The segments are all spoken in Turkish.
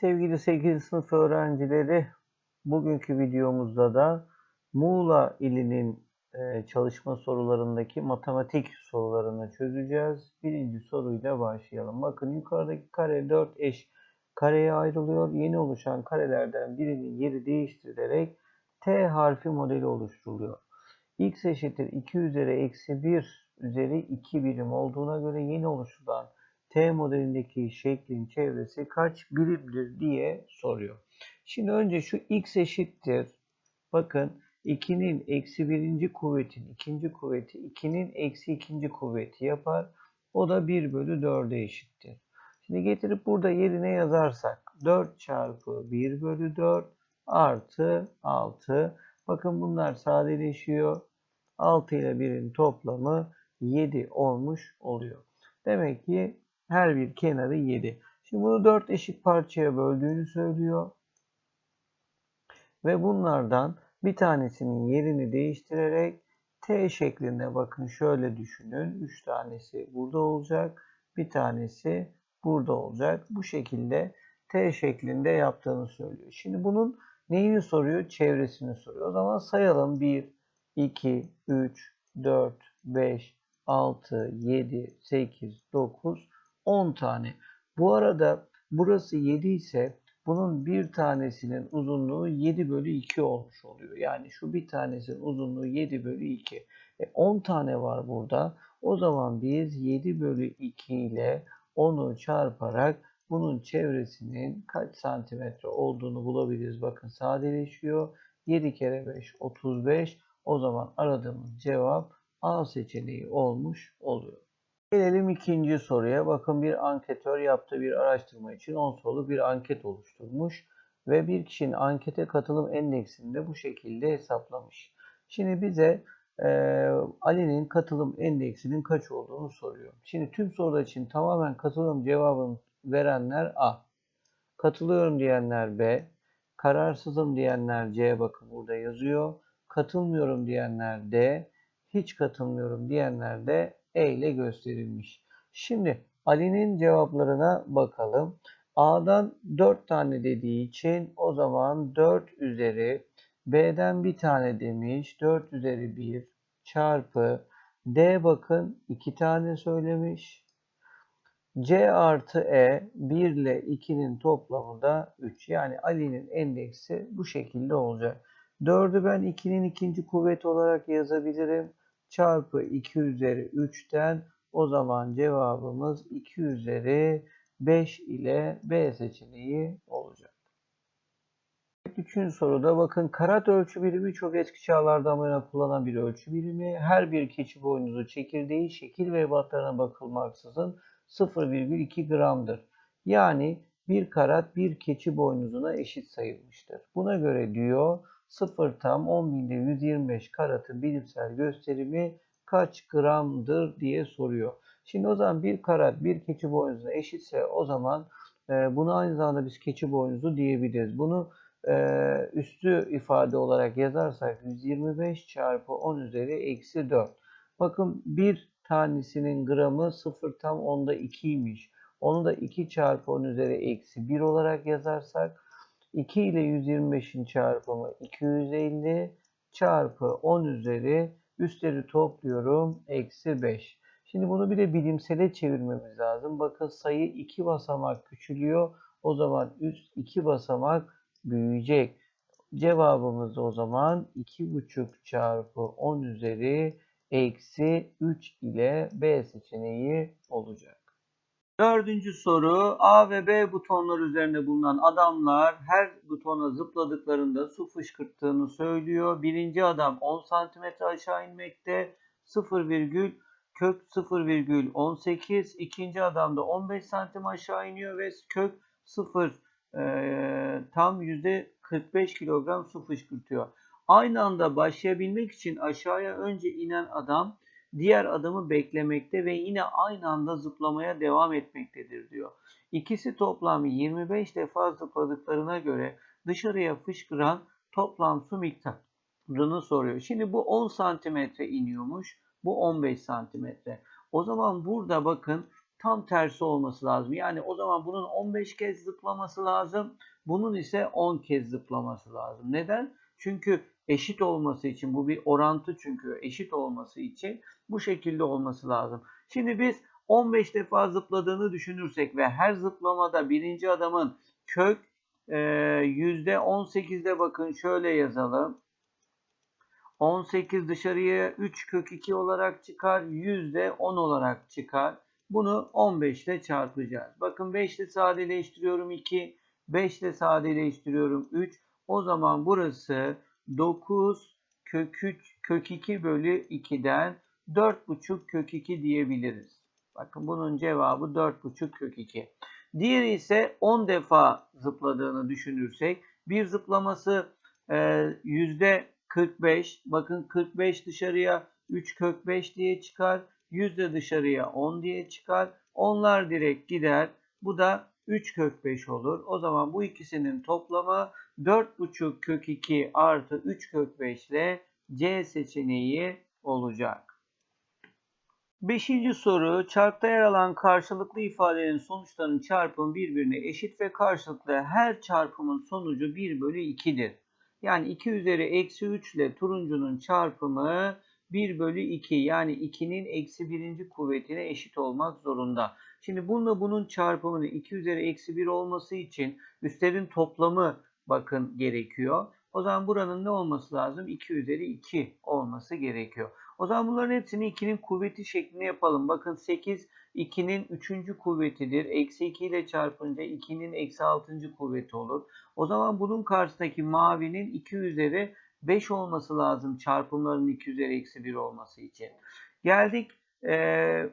sevgili 8. sınıf öğrencileri, bugünkü videomuzda da Muğla ilinin e, çalışma sorularındaki matematik sorularını çözeceğiz. Birinci soruyla başlayalım. Bakın yukarıdaki kare 4 eş kareye ayrılıyor. Yeni oluşan karelerden birinin yeri değiştirilerek T harfi modeli oluşturuluyor. X eşittir 2 üzeri eksi 1 üzeri 2 birim olduğuna göre yeni oluşturulan T modelindeki şeklin çevresi kaç birimdir diye soruyor. Şimdi önce şu x eşittir. Bakın 2'nin eksi birinci kuvvetin ikinci kuvveti 2'nin eksi ikinci kuvveti yapar. O da 1 bölü 4'e eşittir. Şimdi getirip burada yerine yazarsak 4 çarpı 1 bölü 4 artı 6. Bakın bunlar sadeleşiyor. 6 ile 1'in toplamı 7 olmuş oluyor. Demek ki her bir kenarı 7. Şimdi bunu 4 eşit parçaya böldüğünü söylüyor. Ve bunlardan bir tanesinin yerini değiştirerek T şeklinde bakın şöyle düşünün. 3 tanesi burada olacak. Bir tanesi burada olacak. Bu şekilde T şeklinde yaptığını söylüyor. Şimdi bunun neyini soruyor? Çevresini soruyor. O zaman sayalım. 1, 2, 3, 4, 5, 6, 7, 8, 9, 10 tane. Bu arada burası 7 ise bunun bir tanesinin uzunluğu 7 bölü 2 olmuş oluyor. Yani şu bir tanesinin uzunluğu 7 bölü 2. E 10 tane var burada. O zaman biz 7 bölü 2 ile 10'u çarparak bunun çevresinin kaç santimetre olduğunu bulabiliriz. Bakın sadeleşiyor. 7 kere 5 35. O zaman aradığımız cevap A seçeneği olmuş oluyor. Gelelim ikinci soruya. Bakın bir anketör yaptığı bir araştırma için 10 sorulu bir anket oluşturmuş ve bir kişinin ankete katılım endeksini de bu şekilde hesaplamış. Şimdi bize e, Ali'nin katılım endeksinin kaç olduğunu soruyor. Şimdi tüm sorular için tamamen katılım cevabını verenler A. Katılıyorum diyenler B. Kararsızım diyenler C bakın burada yazıyor. Katılmıyorum diyenler D. Hiç katılmıyorum diyenler de e ile gösterilmiş. Şimdi Ali'nin cevaplarına bakalım. A'dan 4 tane dediği için o zaman 4 üzeri B'den bir tane demiş. 4 üzeri 1 çarpı D bakın 2 tane söylemiş. C artı E 1 ile 2'nin toplamı da 3. Yani Ali'nin endeksi bu şekilde olacak. 4'ü ben 2'nin ikinci kuvveti olarak yazabilirim çarpı 2 üzeri 3'ten o zaman cevabımız 2 üzeri 5 ile B seçeneği olacak. Üçüncü soruda bakın karat ölçü birimi çok eski yana kullanılan bir ölçü birimi. Her bir keçi boynuzu çekirdeği şekil ve ebatlarına bakılmaksızın 0,2 gramdır. Yani bir karat bir keçi boynuzuna eşit sayılmıştır. Buna göre diyor 0 tam 10 binde 125 karatın bilimsel gösterimi kaç gramdır diye soruyor. Şimdi o zaman bir karat bir keçi boynuzuna eşitse o zaman e, bunu aynı zamanda biz keçi boynuzu diyebiliriz. Bunu e, üstü ifade olarak yazarsak 125 çarpı 10 üzeri eksi 4. Bakın bir tanesinin gramı 0 tam 10'da 2'ymiş. Onu da 2 çarpı 10 üzeri eksi 1 olarak yazarsak 2 ile 125'in çarpımı 250 çarpı 10 üzeri üstleri topluyorum eksi 5. Şimdi bunu bir de bilimsele çevirmemiz lazım. Bakın sayı 2 basamak küçülüyor. O zaman üst 2 basamak büyüyecek. Cevabımız o zaman 2,5 çarpı 10 üzeri eksi 3 ile B seçeneği olacak. Dördüncü soru A ve B butonlar üzerinde bulunan adamlar her butona zıpladıklarında su fışkırttığını söylüyor. Birinci adam 10 cm aşağı inmekte 0, kök 0,18 ikinci adam da 15 cm aşağı iniyor ve kök 0 e, tam %45 kilogram su fışkırtıyor. Aynı anda başlayabilmek için aşağıya önce inen adam diğer adamı beklemekte ve yine aynı anda zıplamaya devam etmektedir diyor. İkisi toplam 25 defa zıpladıklarına göre dışarıya fışkıran toplam su miktarını soruyor. Şimdi bu 10 santimetre iniyormuş. Bu 15 santimetre. O zaman burada bakın tam tersi olması lazım. Yani o zaman bunun 15 kez zıplaması lazım. Bunun ise 10 kez zıplaması lazım. Neden? Çünkü eşit olması için bu bir orantı çünkü eşit olması için bu şekilde olması lazım. Şimdi biz 15 defa zıpladığını düşünürsek ve her zıplamada birinci adamın kök e, %18'de bakın şöyle yazalım. 18 dışarıya 3 kök 2 olarak çıkar. %10 olarak çıkar. Bunu 15 ile çarpacağız. Bakın 5 ile sadeleştiriyorum 2. 5 ile sadeleştiriyorum 3. O zaman burası 9 kök 3 kök 2 bölü 2'den 4,5 kök 2 diyebiliriz. Bakın bunun cevabı 4,5 kök 2. Diğeri ise 10 defa zıpladığını düşünürsek bir zıplaması e, yüzde 45. Bakın 45 dışarıya 3 kök 5 diye çıkar. Yüzde dışarıya 10 diye çıkar. Onlar direkt gider. Bu da 3 kök 5 olur. O zaman bu ikisinin toplamı 4,5 kök 2 artı 3 kök 5 ile C seçeneği olacak. Beşinci soru. Çarkta yer alan karşılıklı ifadelerin sonuçlarının çarpımı birbirine eşit ve karşılıklı her çarpımın sonucu 1 bölü 2'dir. Yani 2 üzeri eksi 3 ile turuncunun çarpımı 1 bölü 2 yani 2'nin eksi birinci kuvvetine eşit olmak zorunda. Şimdi bununla bunun çarpımının 2 üzeri eksi 1 olması için üstlerin toplamı bakın gerekiyor. O zaman buranın ne olması lazım? 2 üzeri 2 olması gerekiyor. O zaman bunların hepsini 2'nin kuvveti şeklinde yapalım. Bakın 8 2'nin 3. kuvvetidir. Eksi 2 ile çarpınca 2'nin eksi 6. kuvveti olur. O zaman bunun karşısındaki mavinin 2 üzeri 5 olması lazım çarpımların 2 üzeri eksi 1 olması için. Geldik ee,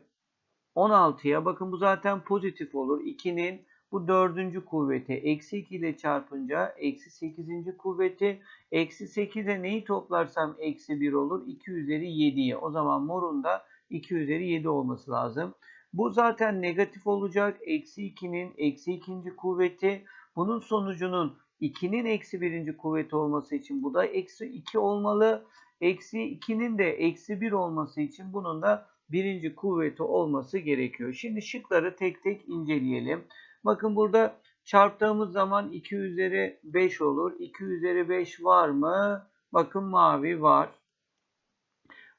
16'ya. Bakın bu zaten pozitif olur. 2'nin bu dördüncü kuvveti. Eksi 2 ile çarpınca eksi 8. kuvveti. Eksi 8'e neyi toplarsam eksi 1 olur. 2 üzeri 7'ye. O zaman morun da 2 üzeri 7 olması lazım. Bu zaten negatif olacak. Eksi 2'nin eksi 2. kuvveti. Bunun sonucunun 2'nin eksi 1. kuvveti olması için bu da eksi 2 olmalı. Eksi 2'nin de eksi 1 olması için bunun da birinci kuvveti olması gerekiyor. Şimdi şıkları tek tek inceleyelim. Bakın burada çarptığımız zaman 2 üzeri 5 olur. 2 üzeri 5 var mı? Bakın mavi var.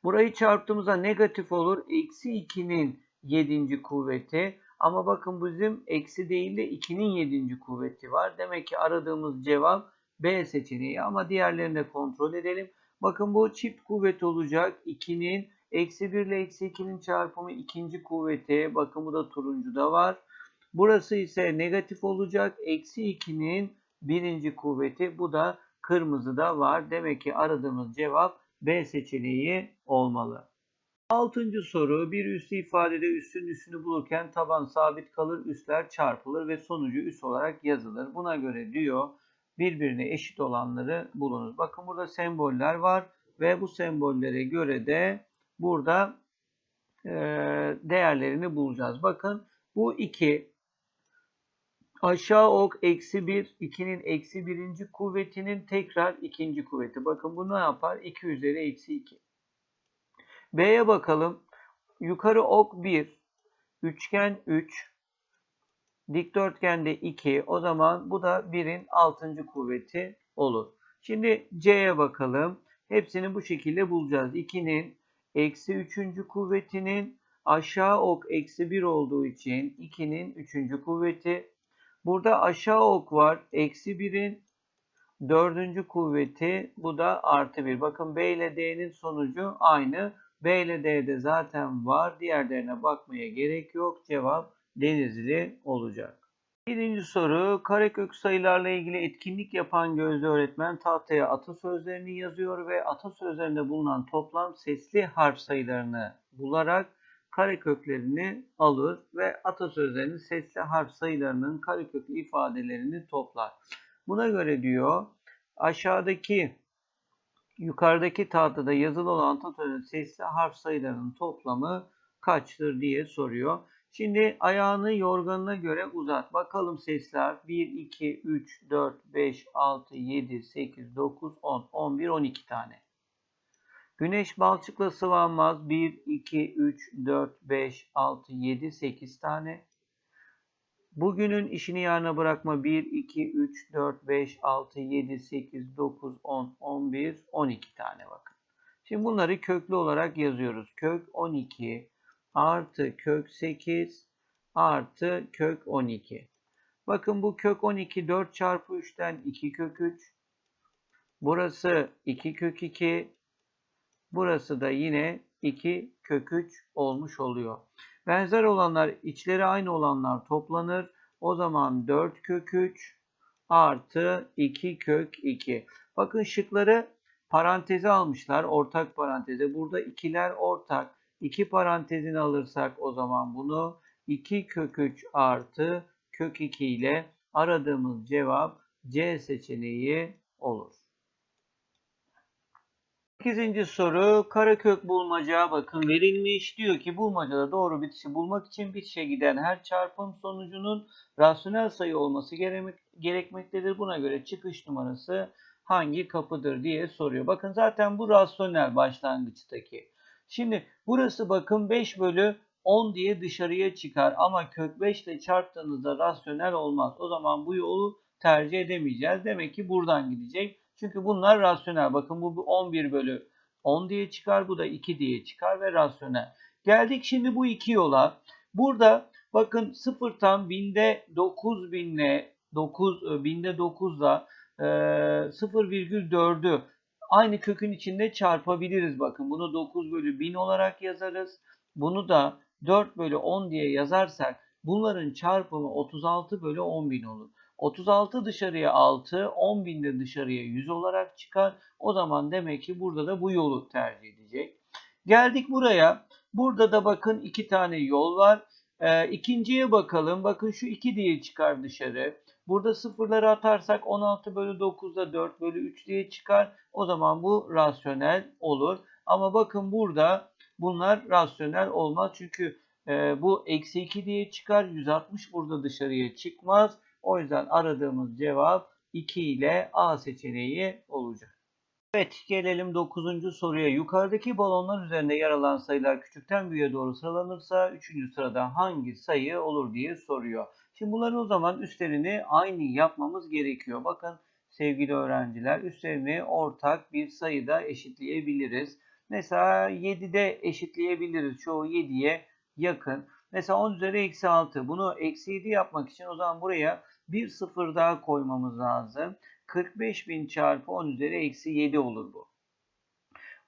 Burayı çarptığımızda negatif olur. Eksi 2'nin 7. kuvveti. Ama bakın bizim eksi değil de 2'nin 7. kuvveti var. Demek ki aradığımız cevap B seçeneği. Ama diğerlerini de kontrol edelim. Bakın bu çift kuvvet olacak. 2'nin eksi 1 ile eksi 2'nin çarpımı ikinci kuvveti. Bakın bu da turuncuda var. Burası ise negatif olacak. Eksi 2'nin birinci kuvveti. Bu da kırmızıda var. Demek ki aradığımız cevap B seçeneği olmalı. Altıncı soru. Bir üslü ifadede üstün üstünü bulurken taban sabit kalır, üstler çarpılır ve sonucu üst olarak yazılır. Buna göre diyor birbirine eşit olanları bulunuz. Bakın burada semboller var ve bu sembollere göre de burada e, değerlerini bulacağız. Bakın bu 2 aşağı ok eksi 1 2'nin eksi birinci kuvvetinin tekrar ikinci kuvveti. Bakın bu ne yapar? 2 üzeri eksi 2. B'ye bakalım. Yukarı ok 1, üçgen 3, dikdörtgende 2. O zaman bu da 1'in 6. kuvveti olur. Şimdi C'ye bakalım. Hepsini bu şekilde bulacağız. 2'nin eksi 3. kuvvetinin aşağı ok eksi 1 olduğu için 2'nin 3. kuvveti. Burada aşağı ok var. Eksi 1'in 4. kuvveti. Bu da artı 1. Bakın B ile D'nin sonucu aynı. B ile D'de zaten var. Diğerlerine bakmaya gerek yok. Cevap Denizli olacak. Birinci soru karekök sayılarla ilgili etkinlik yapan gözlü öğretmen tahtaya atasözlerini yazıyor ve atasözlerinde bulunan toplam sesli harf sayılarını bularak kareköklerini alır ve atasözlerinin sesli harf sayılarının kareköklü ifadelerini toplar. Buna göre diyor aşağıdaki yukarıdaki tahtada yazılı olan atasözün sesli harf sayılarının toplamı kaçtır diye soruyor. Şimdi ayağını yorganına göre uzat. Bakalım sesler 1, 2, 3, 4, 5, 6, 7, 8, 9, 10, 11, 12 tane. Güneş balçıkla sıvanmaz. 1, 2, 3, 4, 5, 6, 7, 8 tane. Bugünün işini yarına bırakma 1, 2, 3, 4, 5, 6, 7, 8, 9, 10, 11, 12 tane bakın. Şimdi bunları köklü olarak yazıyoruz. Kök 12 artı kök 8 artı kök 12. Bakın bu kök 12 4 çarpı 3'ten 2 kök 3. Burası 2 kök 2. Burası da yine 2 kök 3 olmuş oluyor. Benzer olanlar içleri aynı olanlar toplanır. O zaman 4 kök 3 artı 2 kök 2. Bakın şıkları paranteze almışlar. Ortak paranteze. Burada ikiler ortak. 2 parantezini alırsak o zaman bunu 2 kök 3 artı kök 2 ile aradığımız cevap C seçeneği olur. 8. soru karekök bulmaca bakın verilmiş. Diyor ki bulmacada doğru bitişi bulmak için bitişe giden her çarpım sonucunun rasyonel sayı olması gerekmektedir. Buna göre çıkış numarası hangi kapıdır diye soruyor. Bakın zaten bu rasyonel başlangıçtaki. Şimdi burası bakın 5 bölü 10 diye dışarıya çıkar ama kök 5 ile çarptığınızda rasyonel olmaz. O zaman bu yolu tercih edemeyeceğiz. Demek ki buradan gidecek. Çünkü bunlar rasyonel. Bakın bu 11 bölü 10 diye çıkar. Bu da 2 diye çıkar ve rasyonel. Geldik şimdi bu iki yola. Burada bakın 0 tam binde 9 binle 9 binde 9 ile 0,4'ü aynı kökün içinde çarpabiliriz. Bakın bunu 9 bölü 1000 olarak yazarız. Bunu da 4 bölü 10 diye yazarsak bunların çarpımı 36 bölü 10 bin olur. 36 dışarıya 6, 10 bin de dışarıya 100 olarak çıkar. O zaman demek ki burada da bu yolu tercih edecek. Geldik buraya. Burada da bakın iki tane yol var. Ee, ikinciye bakalım. Bakın şu 2 diye çıkar dışarı. Burada sıfırları atarsak 16 bölü 9'da 4 bölü 3 diye çıkar. O zaman bu rasyonel olur. Ama bakın burada bunlar rasyonel olmaz. Çünkü e, bu eksi 2 diye çıkar. 160 burada dışarıya çıkmaz. O yüzden aradığımız cevap 2 ile A seçeneği olacak. Evet gelelim 9. soruya. Yukarıdaki balonlar üzerinde yer alan sayılar küçükten büyüğe doğru sıralanırsa 3. sırada hangi sayı olur diye soruyor. Şimdi bunların o zaman üstlerini aynı yapmamız gerekiyor. Bakın sevgili öğrenciler üstlerini ortak bir sayıda eşitleyebiliriz. Mesela 7'de eşitleyebiliriz. Çoğu 7'ye yakın. Mesela 10 üzeri eksi 6. Bunu eksi 7 yapmak için o zaman buraya bir sıfır daha koymamız lazım. 45.000 çarpı 10 üzeri eksi 7 olur bu.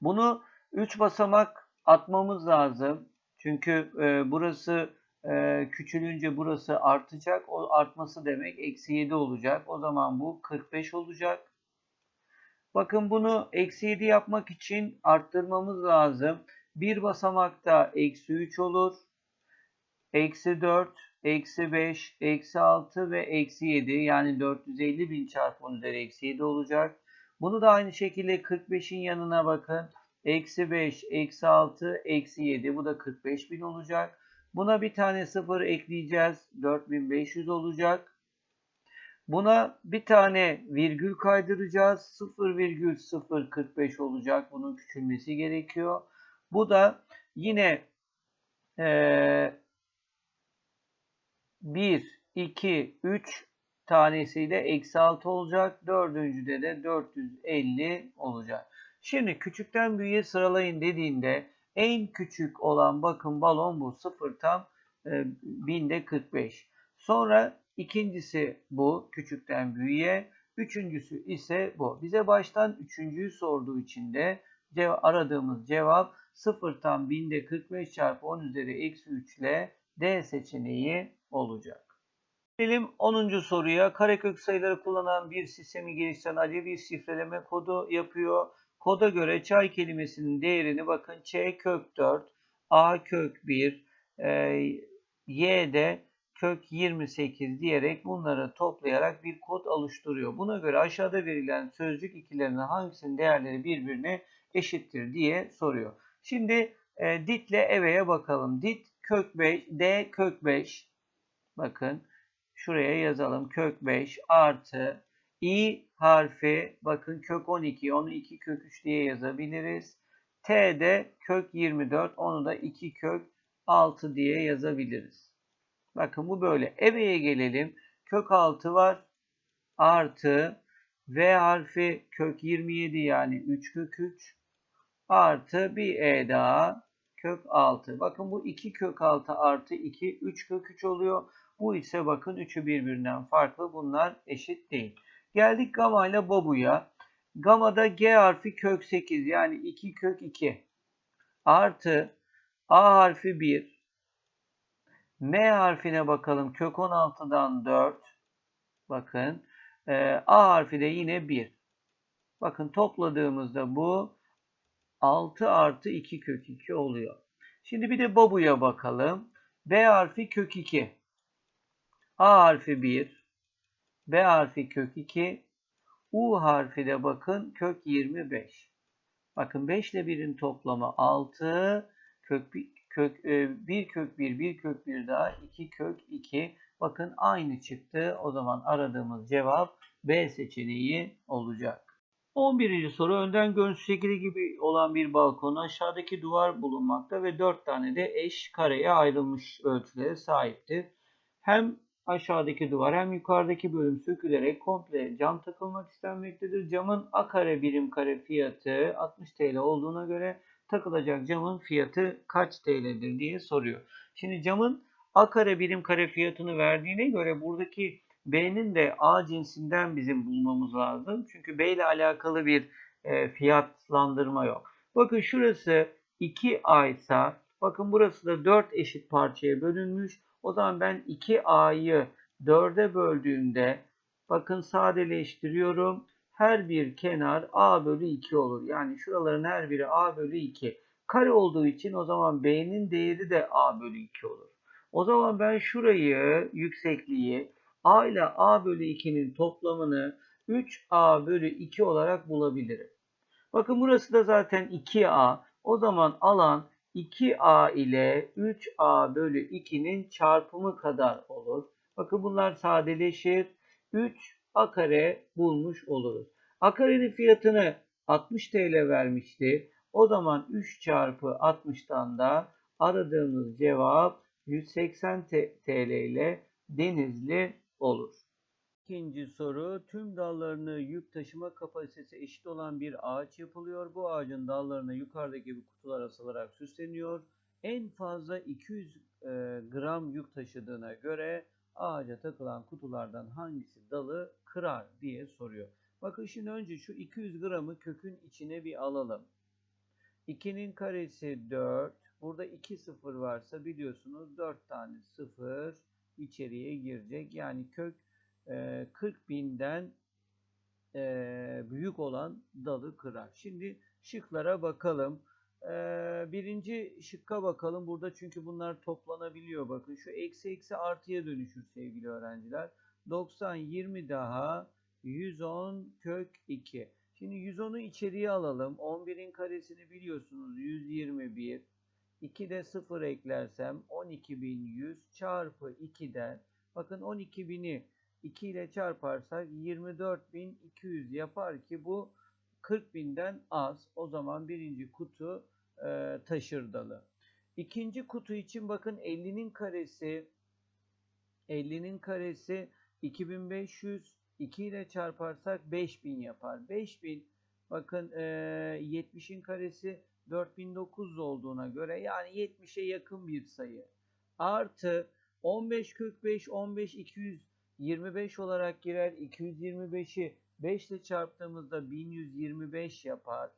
Bunu 3 basamak atmamız lazım. Çünkü e, burası e, küçülünce burası artacak. O artması demek eksi 7 olacak. O zaman bu 45 olacak. Bakın bunu eksi 7 yapmak için arttırmamız lazım. Bir basamakta eksi 3 olur. Eksi 4, eksi 5, eksi 6 ve eksi 7 yani 450 bin çarpı 10 üzeri eksi 7 olacak. Bunu da aynı şekilde 45'in yanına bakın. Eksi 5, eksi 6, eksi 7 bu da 45 bin olacak. Buna bir tane 0 ekleyeceğiz. 4500 olacak. Buna bir tane virgül kaydıracağız. 0,045 olacak. Bunun küçülmesi gerekiyor. Bu da yine e, 1, 2, 3 tanesiyle eksi 6 olacak. Dördüncüde de 450 olacak. Şimdi küçükten büyüğe sıralayın dediğinde en küçük olan bakın balon bu. 0 tam e, binde 45. Sonra ikincisi bu küçükten büyüğe. Üçüncüsü ise bu. Bize baştan üçüncüyü sorduğu için de cev aradığımız cevap 0 tam binde 45 çarpı 10 üzeri eksi 3 ile D seçeneği olacak. Gelelim 10. soruya. Karekök sayıları kullanan bir sistemi geliştiren bir şifreleme kodu yapıyor. Koda göre çay kelimesinin değerini bakın Ç kök 4, A kök 1, e, Y de kök 28 diyerek bunları toplayarak bir kod oluşturuyor. Buna göre aşağıda verilen sözcük ikilerinin hangisinin değerleri birbirine eşittir diye soruyor. Şimdi e, dit ile eve'ye bakalım. Dit kök 5, D kök 5. Bakın şuraya yazalım. Kök 5 artı i harfi bakın kök 12 onu 2 kök 3 diye yazabiliriz. T de kök 24. Onu da 2 kök 6 diye yazabiliriz. Bakın bu böyle. Eve'ye gelelim. Kök 6 var. Artı V harfi kök 27 yani 3 kök 3. Artı bir E daha kök 6. Bakın bu 2 kök 6 artı 2 3 kök 3 oluyor. Bu ise bakın üçü birbirinden farklı. Bunlar eşit değil. Geldik gamma ile babuya. Gamma'da G harfi kök 8 yani 2 kök 2 artı A harfi 1 M harfine bakalım kök 16'dan 4 bakın e, A harfi de yine 1 bakın topladığımızda bu 6 artı 2 kök 2 oluyor. Şimdi bir de babuya bakalım. B harfi kök 2 A harfi 1 B harfi kök 2 U harfi de bakın kök 25. Bakın 5 ile 1'in toplamı 6. Kök 1 kök 1 kök 1 1 kök 1 daha 2 kök 2. Bakın aynı çıktı. O zaman aradığımız cevap B seçeneği olacak. 11. soru önden görüntü şekli gibi olan bir balkon aşağıdaki duvar bulunmakta ve 4 tane de eş kareye ayrılmış ölçülere sahiptir. Hem aşağıdaki duvar hem yukarıdaki bölüm sökülerek komple cam takılmak istenmektedir. Camın a kare birim kare fiyatı 60 TL olduğuna göre takılacak camın fiyatı kaç TL'dir diye soruyor. Şimdi camın a kare birim kare fiyatını verdiğine göre buradaki B'nin de A cinsinden bizim bulmamız lazım. Çünkü B ile alakalı bir e, fiyatlandırma yok. Bakın şurası 2A ise bakın burası da 4 eşit parçaya bölünmüş. O zaman ben 2A'yı 4'e böldüğümde bakın sadeleştiriyorum. Her bir kenar A bölü 2 olur. Yani şuraların her biri A bölü 2. Kare olduğu için o zaman B'nin değeri de A bölü 2 olur. O zaman ben şurayı yüksekliği A ile A bölü 2'nin toplamını 3A bölü 2 olarak bulabilirim. Bakın burası da zaten 2A. O zaman alan 2A ile 3A bölü 2'nin çarpımı kadar olur. Bakın bunlar sadeleşir. 3A kare bulmuş oluruz. A karenin fiyatını 60 TL vermişti. O zaman 3 çarpı 60'tan da aradığımız cevap 180 TL ile Denizli olur. İkinci soru tüm dallarını yük taşıma kapasitesi eşit olan bir ağaç yapılıyor. Bu ağacın dallarına yukarıdaki bir kutular asılarak süsleniyor. En fazla 200 e, gram yük taşıdığına göre ağaca takılan kutulardan hangisi dalı kırar diye soruyor. Bakın şimdi önce şu 200 gramı kökün içine bir alalım. 2'nin karesi 4. Burada 2 sıfır varsa biliyorsunuz 4 tane sıfır içeriye girecek. Yani kök 40 binden büyük olan dalı kırar. Şimdi şıklara bakalım. Birinci şıkka bakalım. Burada çünkü bunlar toplanabiliyor. Bakın şu eksi eksi artıya dönüşür sevgili öğrenciler. 90, 20 daha 110 kök 2. Şimdi 110'u içeriye alalım. 11'in karesini biliyorsunuz 121. 2 de 0 eklersem 12.100 çarpı 2'den bakın 12.000'i 2 ile çarparsak 24.200 yapar ki bu 40.000'den az. O zaman birinci kutu e, taşır dalı. İkinci kutu için bakın 50'nin karesi 50'nin karesi 2500 2 ile çarparsak 5000 yapar. 5000 bakın e, 70'in karesi 4900 olduğuna göre yani 70'e yakın bir sayı. Artı 15 kök 5 15 225 olarak girer. 225'i 5 ile çarptığımızda 1125 yapar.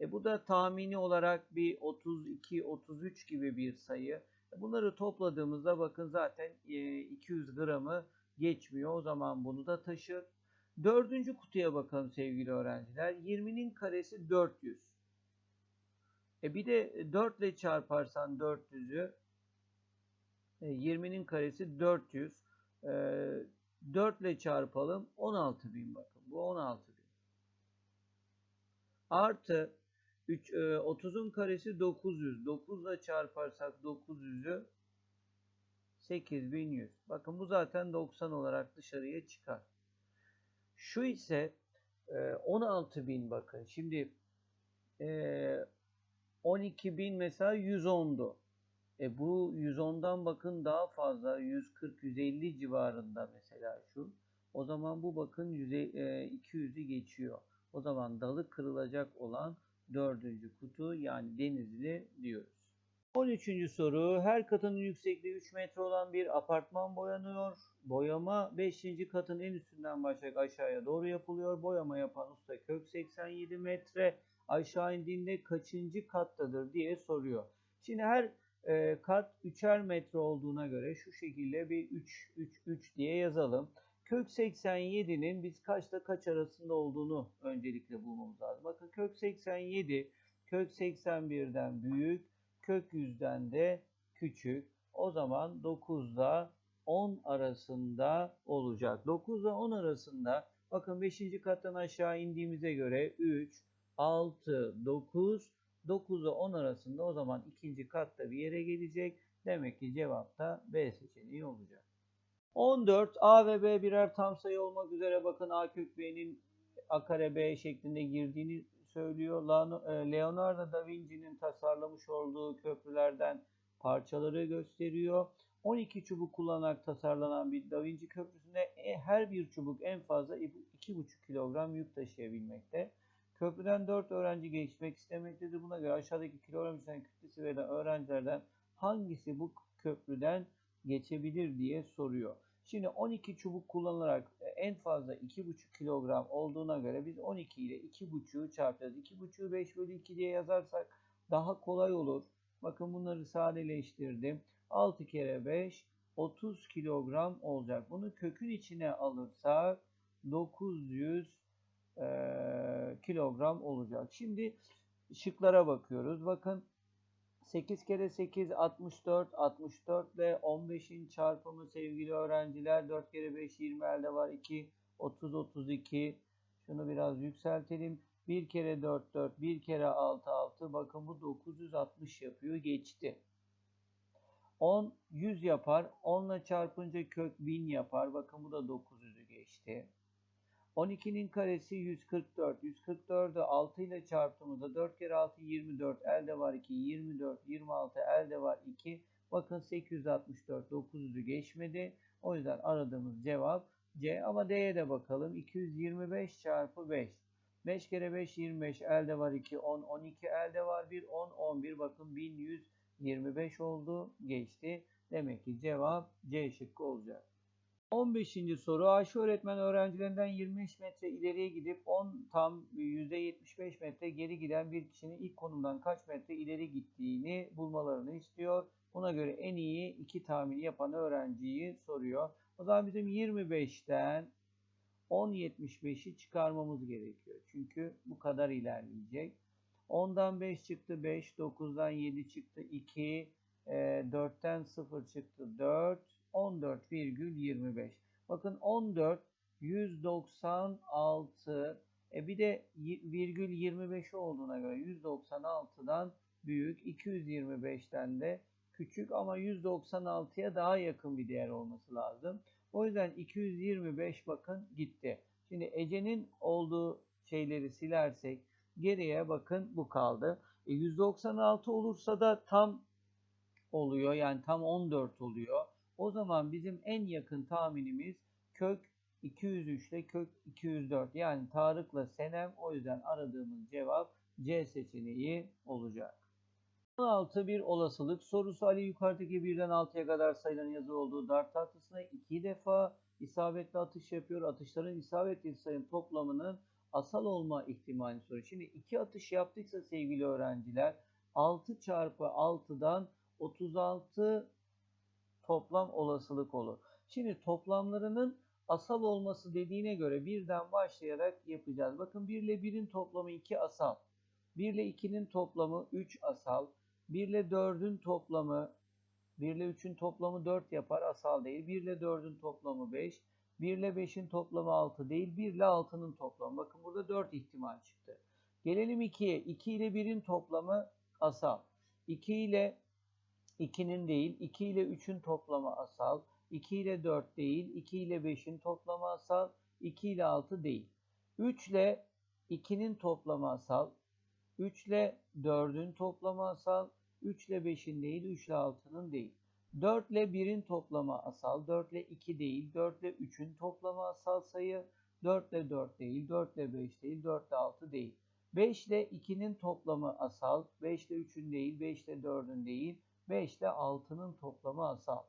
E bu da tahmini olarak bir 32 33 gibi bir sayı. E bunları topladığımızda bakın zaten 200 gramı geçmiyor. O zaman bunu da taşır. Dördüncü kutuya bakalım sevgili öğrenciler. 20'nin karesi 400. E bir de 4 ile çarparsan 400'ü 20'nin karesi 400. E, 4 ile çarpalım 16.000 bakın. Bu 16.000. Artı 3, 30'un karesi 900. 9 ile çarparsak 900'ü 8100. Bakın bu zaten 90 olarak dışarıya çıkar. Şu ise 16.000 bakın. Şimdi 12.000 mesela 110'du. E bu 110'dan bakın daha fazla 140-150 civarında mesela şu. O zaman bu bakın 200'ü geçiyor. O zaman dalı kırılacak olan dördüncü kutu yani denizli diyoruz. 13. soru. Her katının yüksekliği 3 metre olan bir apartman boyanıyor. Boyama 5. katın en üstünden başlayarak aşağıya doğru yapılıyor. Boyama yapan usta kök 87 metre. Aşağı indiğinde kaçıncı kattadır diye soruyor. Şimdi her e, kat 3'er metre olduğuna göre şu şekilde bir 3 3 3 diye yazalım. Kök 87'nin biz kaçta kaç arasında olduğunu öncelikle bulmamız lazım. Bakın kök 87 kök 81'den büyük, kök 100'den de küçük. O zaman 9'da 10 arasında olacak. 9 ile 10 arasında bakın 5. kattan aşağı indiğimize göre 3, 6, 9, 9 ile 10 arasında o zaman ikinci katta bir yere gelecek. Demek ki cevap da B seçeneği olacak. 14 A ve B birer tam sayı olmak üzere bakın A kök B'nin A kare B şeklinde girdiğini söylüyor. e, Leonardo da Vinci'nin tasarlamış olduğu köprülerden parçaları gösteriyor. 12 çubuk kullanarak tasarlanan bir Da Vinci köprüsünde e, her bir çubuk en fazla 2,5 kilogram yük taşıyabilmekte. Köprüden 4 öğrenci geçmek istemektedir. Buna göre aşağıdaki kilogram kütlesi verilen öğrencilerden hangisi bu köprüden geçebilir diye soruyor. Şimdi 12 çubuk kullanılarak en fazla 2,5 kilogram olduğuna göre biz 12 ile 2,5'u çarpacağız. 2,5'u 5 bölü 2 diye yazarsak daha kolay olur. Bakın bunları sadeleştirdim. 6 kere 5 30 kilogram olacak. Bunu kökün içine alırsak 900 e, kilogram olacak. Şimdi şıklara bakıyoruz. Bakın 8 kere 8 64. 64 ile 15'in çarpımı sevgili öğrenciler. 4 kere 5 20 elde var. 2 30 32. Şunu biraz yükseltelim. 1 kere 4 4. 1 kere 6 6. Bakın bu 960 yapıyor. Geçti. 10 100 yapar. 10 ile çarpınca kök 1000 yapar. Bakın bu da 900'ü geçti. 12'nin karesi 144. 144'ü 6 ile çarptığımızda 4 kere 6 24. Elde var 2. 24. 26. Elde var 2. Bakın 864. 900'ü geçmedi. O yüzden aradığımız cevap C. Ama D'ye de bakalım. 225 çarpı 5. 5 kere 5 25. Elde var 2. 10. 12 elde var 1. 10. 11. Bakın 1125 oldu. Geçti. Demek ki cevap C şıkkı olacak. 15. soru Ayşe öğretmen öğrencilerinden 25 metre ileriye gidip 10 tam %75 metre geri giden bir kişinin ilk konumdan kaç metre ileri gittiğini bulmalarını istiyor. Buna göre en iyi iki tahmini yapan öğrenciyi soruyor. O zaman bizim 25'ten 10.75'i çıkarmamız gerekiyor. Çünkü bu kadar ilerleyecek. 10'dan 5 çıktı 5, 9'dan 7 çıktı 2, 4'ten 0 çıktı 4, 14,25. Bakın 14 196 e bir de virgül 25 olduğuna göre 196'dan büyük 225'ten de küçük ama 196'ya daha yakın bir değer olması lazım. O yüzden 225 bakın gitti. Şimdi Ece'nin olduğu şeyleri silersek geriye bakın bu kaldı. E 196 olursa da tam oluyor yani tam 14 oluyor. O zaman bizim en yakın tahminimiz kök 203 ile kök 204. Yani Tarık'la Senem o yüzden aradığımız cevap C seçeneği olacak. 16 bir olasılık sorusu Ali yukarıdaki birden 6'ya kadar sayıların yazılı olduğu dart tahtasına iki defa isabetli atış yapıyor. Atışların isabetli sayının toplamının asal olma ihtimali soruyor. Şimdi iki atış yaptıysa sevgili öğrenciler 6 çarpı 6'dan 36 toplam olasılık olur. Şimdi toplamlarının asal olması dediğine göre birden başlayarak yapacağız. Bakın 1 ile 1'in toplamı 2 asal. 1 ile 2'nin toplamı 3 asal. 1 ile 4'ün toplamı 1 ile 3'ün toplamı 4 yapar asal değil. 1 ile 4'ün toplamı 5. 1 ile 5'in toplamı 6 değil. 1 ile 6'nın toplamı. Bakın burada 4 ihtimal çıktı. Gelelim 2'ye. 2 ile 1'in toplamı asal. 2 ile 2'nin değil 2 ile 3'ün toplamı asal. 2 ile 4 değil 2 ile 5'in toplamı asal. 2 ile 6 değil. 3 ile 2'nin toplamı asal. 3 ile 4'ün toplamı asal, 3 ile 5'in değil, 3 ile 6'nın değil. 4 ile 1'in toplamı asal, 4 ile 2 değil, 4 ile 3'ün toplamı asal sayı, 4 ile 4 değil, 4 ile 5 değil, 4 ile 6 değil. 5 ile 2'nin toplamı asal, 5 ile 3'ün değil, 5 ile 4'ün değil, 5 ile 6'nın toplamı asal.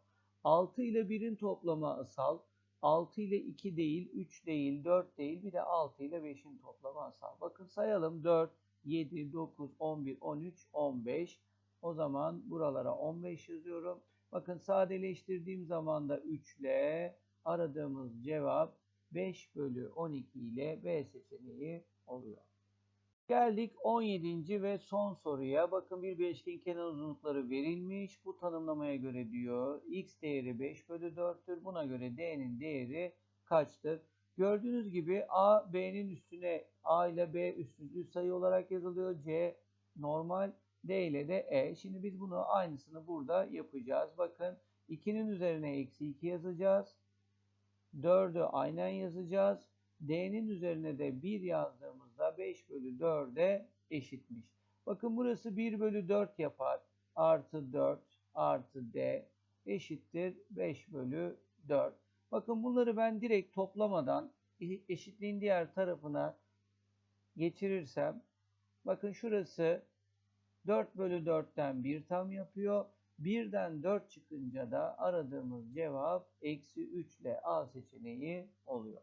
6 ile 1'in toplamı asal, 6 ile 2 değil, 3 değil, 4 değil, bir de 6 ile 5'in toplamı asal. Bakın sayalım 4, 7, 9, 11, 13, 15. O zaman buralara 15 yazıyorum. Bakın sadeleştirdiğim zaman da 3 ile aradığımız cevap 5 bölü 12 ile B seçeneği oluyor. Geldik 17. ve son soruya. Bakın bir beşgen kenar uzunlukları verilmiş. Bu tanımlamaya göre diyor x değeri 5 bölü 4'tür. Buna göre d'nin değeri kaçtır? Gördüğünüz gibi a b'nin üstüne a ile b üstüncül sayı olarak yazılıyor. c normal d ile de e. Şimdi biz bunu aynısını burada yapacağız. Bakın 2'nin üzerine eksi 2 yazacağız. 4'ü aynen yazacağız. D'nin üzerine de 1 yazdığımızda 5 bölü 4'e eşitmiş. Bakın burası 1 bölü 4 yapar. Artı 4 artı D eşittir 5 bölü 4. Bakın bunları ben direkt toplamadan eşitliğin diğer tarafına geçirirsem bakın şurası 4 bölü 4'ten 1 tam yapıyor. 1'den 4 çıkınca da aradığımız cevap eksi 3 ile A seçeneği oluyor.